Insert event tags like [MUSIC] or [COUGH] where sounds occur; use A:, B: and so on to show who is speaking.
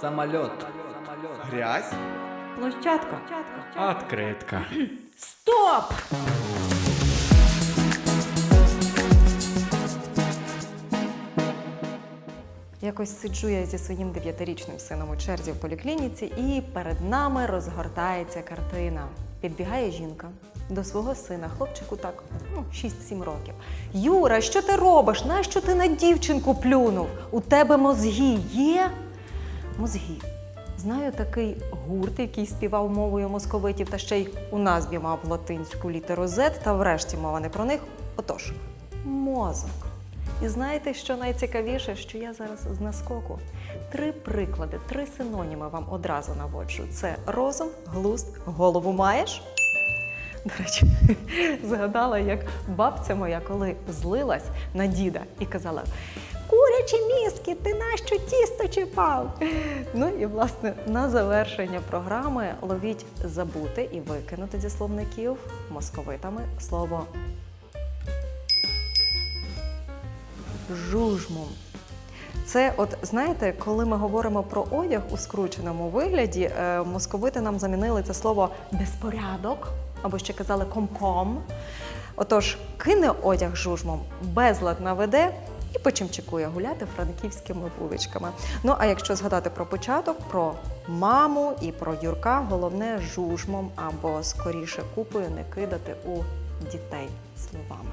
A: Самолет.
B: Грязь?
C: Площадка.
A: Открытка.
C: Стоп! Якось сиджу я зі своїм дев'ятирічним сином у черзі в поліклініці, і перед нами розгортається картина. Підбігає жінка до свого сина, хлопчику так, ну, 6-7 років. Юра, що ти робиш? Нащо ти на дівчинку плюнув? У тебе мозги є? Мозги. Знаю такий гурт, який співав мовою московитів, та ще й у назві мав латинську літеру Z, та врешті мова не про них. Отож, мозок. І знаєте, що найцікавіше, що я зараз з наскоку. Три приклади, три синоніми вам одразу наводжу: це розум, глузд, голову маєш. До речі, [LAUGHS] згадала, як бабця моя, коли злилась на діда і казала: Курячі мізки, ти нащо тісто чіпав? Ну і власне на завершення програми ловіть забути і викинути зі словників московитами слово жужмом. Це, от знаєте, коли ми говоримо про одяг у скрученому вигляді, е, московити нам замінили це слово безпорядок, або ще казали комком. Отож, кине одяг жужмом, безлад наведе і почимчикує гуляти франківськими вуличками. Ну а якщо згадати про початок, про маму і про Юрка, головне жужмом або скоріше купою не кидати у дітей словами.